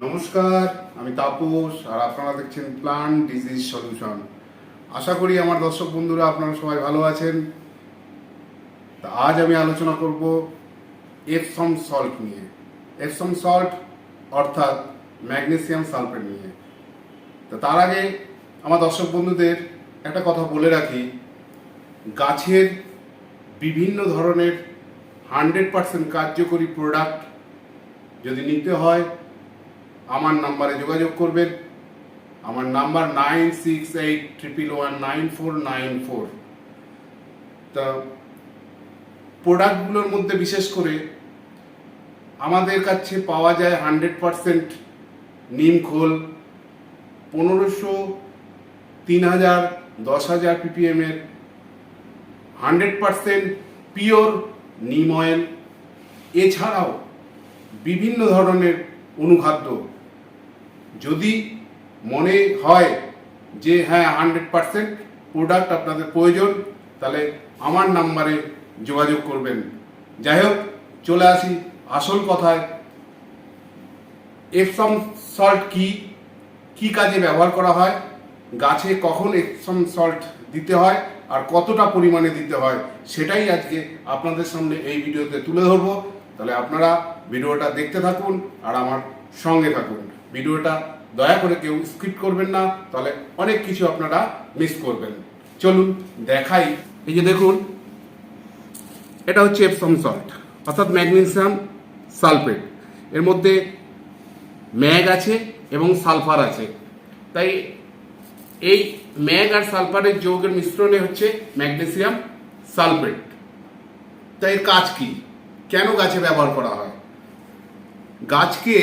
নমস্কার, আমি তাপস, আর আপনারা দেখছেন প্লান্ট ডিজিজ সলিউশন আশা করি আমার দর্শক বন্ধুরা আপনারা সবাই ভালো আছেন। তা আজ আমি আলোচনা করব এপসম সল্ট নিয়ে। এপসম সল্ট অর্থাৎ ম্যাগনেসিয়াম সালফেট নিয়ে। তা তার আগে আমার দর্শক বন্ধুদের একটা কথা বলে রাখি, গাছের বিভিন্ন ধরনের হান্ড্রেড পার্সেন্ট কার্যকরী প্রোডাক্ট যদি নিতে হয় আমার নাম্বারে যোগাযোগ করবেন। আমার number nine six eight triple one nine four nine four. তা প্রোডাক্টগুলোর মধ্যে বিশেষ করে আমাদের কাছে পাওয়া যায় হান্ড্রেড পারসেন্ট নিম খোল, পনেরোশো, তিন হাজার, দশ হাজার পিপিএমের hundred percent pure neem oil. এছাড়াও বিভিন্ন ধরনের অনুখাদ্য। যদি মনে হয় যে হ্যাঁ হান্ড্রেড পারসেন্ট প্রোডাক্ট আপনাদের প্রয়োজন, তাহলে আমার নাম্বারে যোগাযোগ করবেন। যাই হোক, চলে আসি আসল কথায়। এপসম সল্ট কি? কি কাজে ব্যবহার করা হয়? গাছে কখন এপসম সল্ট দিতে হয়? আর কতটা পরিমাণে দিতে হয়? সেটাই আজকে আপনাদের সামনে এই ভিডিওতে তুলে ধরবো। তাহলে আপনারা ভিডিওটা দেখতে থাকুন আর আমার সঙ্গে থাকুন। ভিডিওটা দয়া করে কেউ স্কিপ করবেন না, তাহলে অনেক কিছু আপনারা মিস করবেন। চলুন, দেখাই। এই যে দেখুন, এটা হচ্ছে এপসম সল্ট অর্থাৎ ম্যাগনেসিয়াম সালফেট। এর মধ্যে ম্যাগ আছে এবং সালফার আছে। তাই এই ম্যাগ আর সালফারের যৌগের মিশ্রণে হচ্ছে ম্যাগনেসিয়াম সালফেট। তাই এর কাজ কি? কেন গাছে ব্যবহার করা হয়? গাছকে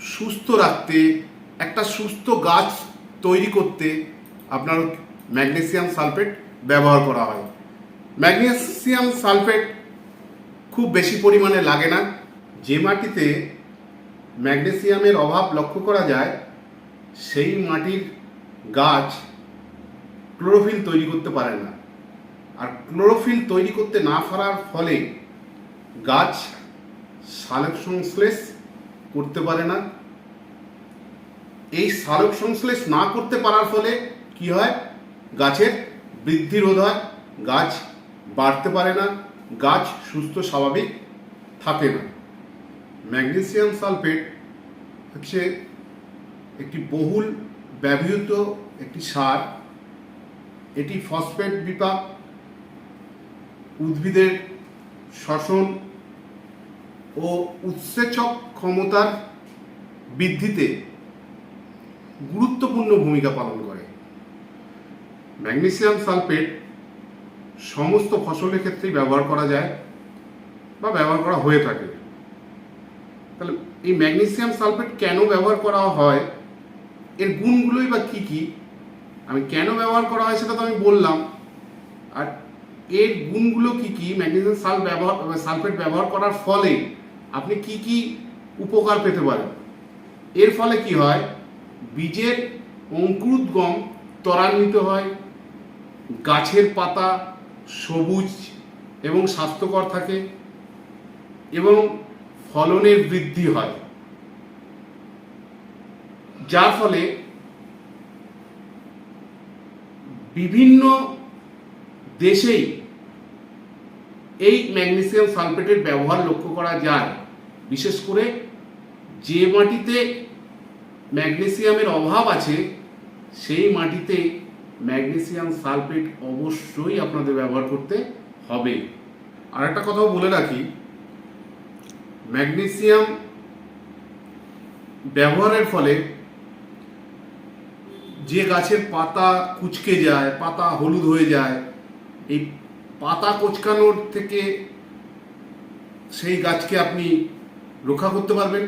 সুস্থ রাখতে, একটা সুস্থ গাছ তৈরি করতে আপনার ম্যাগনেসিয়াম সালফেট ব্যবহার করা হয়। ম্যাগনেসিয়াম সালফেট খুব বেশি পরিমাণে লাগে না। যে মাটিতে ম্যাগনেসিয়ামের অভাব লক্ষ্য করা যায়, সেই মাটির গাছ ক্লোরোফিল তৈরি করতে পারে না। আর ক্লোরোফিল তৈরি করতে না পারার ফলে গাছ সালোক সংশ্লেষ করতে পারে না। এই সালোক সংশ্লেষ না করতে পারার ফলে কি হয়? গাছের বৃদ্ধি রোধ হয়। গাছ বাড়তে পারে না। গাছ সুস্থ, স্বাভাবিক থাকে না। ম্যাগনেসিয়াম সালফেট হচ্ছে একটি বহুল ব্যবহৃত একটি সার। এটি ফসফেট বিপাক, উদ্ভিদের শ্বসন ও উৎসেচক ক্ষমতার বৃদ্ধিতে গুরুত্বপূর্ণ ভূমিকা পালন করে। ম্যাগনেসিয়াম সালফেট সমস্ত ফসলের ক্ষেত্রেই ব্যবহার করা যায় বা ব্যবহার করা হয়ে থাকে। তাহলে এই ম্যাগনেসিয়াম সালফেট কেন ব্যবহার করা হয়? এর গুণগুলোই বা কী কী? আমি কেন ব্যবহার করা হয় সেটা তো আমি বললাম। আর এর গুণগুলো কি কি? ম্যাগনেসিয়াম সাল ব্যবহার সালফেট ব্যবহার করার ফলে আপনি কি কি উপকার পেতে পারেন? এর ফলে কি হয়? বীজের অঙ্কুরোদ্গম ত্বরান্বিত হয়, গাছের পাতা সবুজ এবং স্বাস্থ্যকর থাকে এবং ফলনের বৃদ্ধি হয়। যার ফলে বিভিন্ন দেশেই এই ম্যাগনেসিয়াম সালফেটের ব্যবহার লক্ষ্য করা যায়। বিশেষ করে যে মাটিতে ম্যাগনেসিয়ামের অভাব আছে, সেই মাটিতে ম্যাগনেসিয়াম সালফেট অবশ্যই আপনাদের ব্যবহার করতে হবে। আর একটা কথাও বলে রাখি, ম্যাগনেসিয়াম ব্যবহারের ফলে যে গাছের পাতা কুচকে যায়, পাতা হলুদ হয়ে যায়, এই পাতা কোচকানোর থেকে সেই গাছকে আপনি রক্ষা করতে পারবেন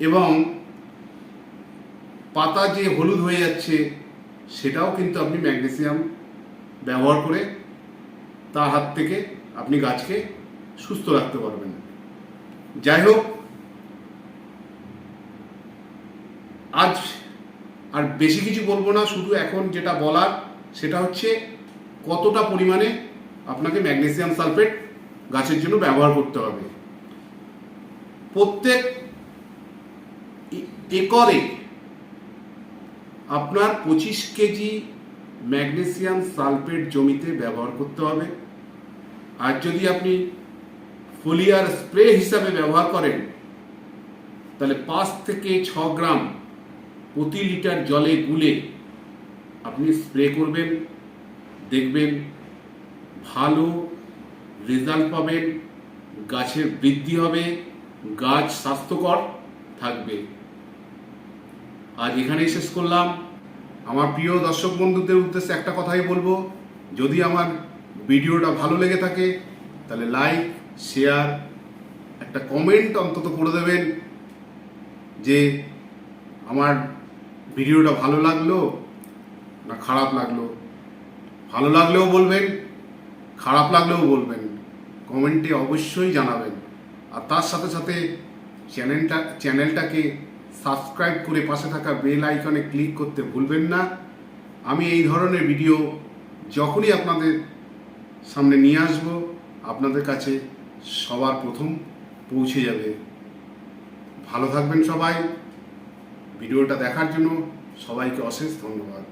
এবং পাতা যে হলুদ হয়ে যাচ্ছে, সেটাও কিন্তু আপনি ম্যাগনেসিয়াম ব্যবহার করে তার হাত থেকে আপনি গাছকে সুস্থ রাখতে পারবেন। যাই হোক, আজ আর বেশি কিছু বলব না, শুধু এখন যেটা বলার সেটা হচ্ছে কতটা পরিমাণে আপনাকে ম্যাগনেসিয়াম সালফেট গাছের জন্য ব্যবহার করতে হবে। প্রত্যেক একরে আপনার পঁচিশ কেজি ম্যাগনেসিয়াম সালফেট জমিতে ব্যবহার করতে হবে। আর যদি আপনি ফোলিয়ার স্প্রে হিসাবে ব্যবহার করেন, তাহলে পাঁচ থেকে ছ গ্রাম প্রতি লিটার জলে গুলে আপনি স্প্রে করবেন, দেখবেন ভালো রেজাল্ট পাবেন, গাছের বৃদ্ধি হবে, গাছ স্বাস্থ্যকর থাকবে। আজ এখানেই শেষ করলাম। আমার প্রিয় দর্শক বন্ধুদের উদ্দেশ্যে একটা কথাই বলব, যদি আমার ভিডিওটা ভালো লেগে থাকে, তাহলে লাইক শেয়ার একটা কমেন্ট অন্তত করে দেবেন যে আমার ভিডিওটা ভালো লাগল না খারাপ লাগল। ভালো লাগলেও বলবেন, খারাপ লাগলেও বলবেন। কমেন্টে অবশ্যই জানাবেন। আর তার সাথে সাথে চ্যানেলটা চ্যানেলটাকে সাবস্ক্রাইব করে পাশে থাকা বেল আইকনে ক্লিক করতে ভুলবেন না। আমি এই ধরনের ভিডিও যখনই আপনাদের সামনে নিয়ে আসব, আপনাদের কাছে সবার প্রথম পৌঁছে যাবে। ভালো থাকবেন সবাই। ভিডিওটা দেখার জন্য সবাইকে অশেষ ধন্যবাদ।